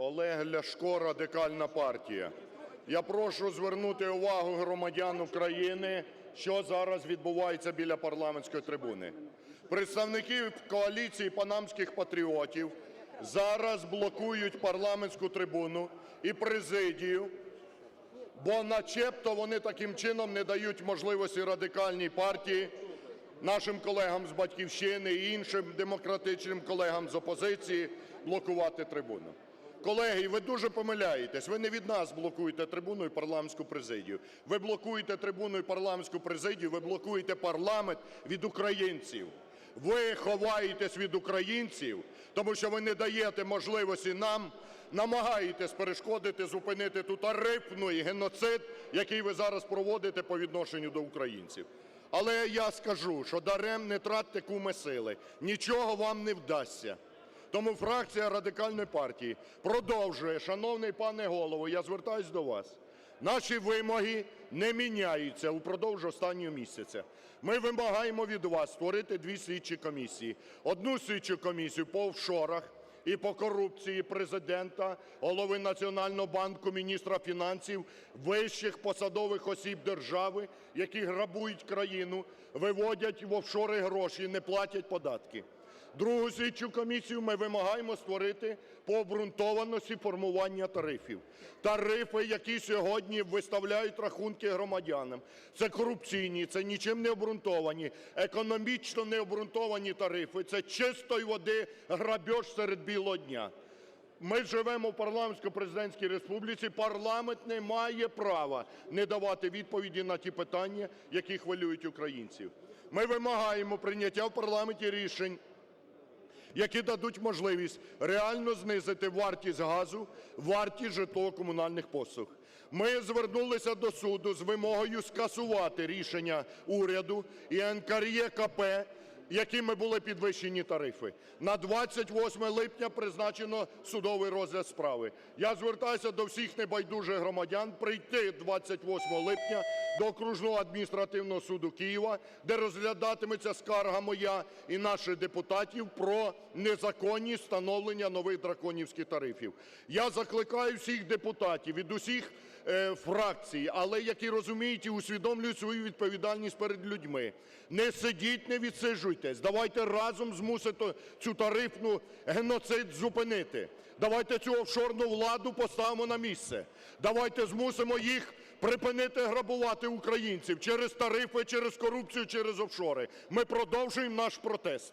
Олег Ляшко, Радикальна партія. Я прошу звернути увагу громадян України, що зараз відбувається біля парламентської трибуни. Представники коаліції панамських патріотів зараз блокують парламентську трибуну і президію, бо начебто вони таким чином не дають можливості Радикальній партії, нашим колегам з "Батьківщини" і іншим демократичним колегам з опозиції блокувати трибуну. Колеги, ви дуже помиляєтесь. Ви не від нас блокуєте трибуну і парламентську президію. Ви блокуєте трибуну і парламентську президію, ви блокуєте парламент від українців. Ви ховаєтесь від українців, тому що ви не даєте можливості нам, намагаєтесь перешкодити, зупинити ту тарифний геноцид, який ви зараз проводите по відношенню до українців. Але я скажу, що дарем не тратьте куми сили, нічого вам не вдасться. Тому фракція Радикальної партії продовжує, шановний пане Голово, я звертаюсь до вас. Наші вимоги не міняються упродовж останнього місяця. Ми вимагаємо від вас створити дві слідчі комісії. Одну слідчу комісію по офшорах і по корупції Президента, голови Національного банку, міністра фінансів, вищих посадових осіб держави, які грабують країну, виводять в офшори гроші, не платять податки. Другу слідчу комісію ми вимагаємо створити по обґрунтованості формування тарифів. Тарифи, які сьогодні виставляють рахунки громадянам, це корупційні, це нічим не обґрунтовані, економічно не обґрунтовані тарифи, це чистої води грабіж серед білого дня. Ми живемо в парламентсько-президентській республіці. Парламент не має права не давати відповіді на ті питання, які хвилюють українців. Ми вимагаємо прийняття в парламенті рішень, які дадуть можливість реально знизити вартість газу, вартість житлово-комунальних послуг. Ми звернулися до суду з вимогою скасувати рішення уряду і НКРЕКП, якими були підвищені тарифи. На 28 липня призначено судовий розгляд справи. Я звертаюся до всіх небайдужих громадян прийти 28 липня до Окружного адміністративного суду Києва, де розглядатиметься скарга моя і наших депутатів про незаконність встановлення нових драконівських тарифів. Я закликаю всіх депутатів від усіх е, фракцій, але які розуміють і усвідомлюють свою відповідальність перед людьми. Не сидіть, не відсиджуйтесь. Давайте разом змусити цю тарифну геноцид зупинити. Давайте цю офшорну владу поставимо на місце. Давайте змусимо їх припинити грабувати українців через тарифи, через корупцію, через офшори. Ми продовжуємо наш протест.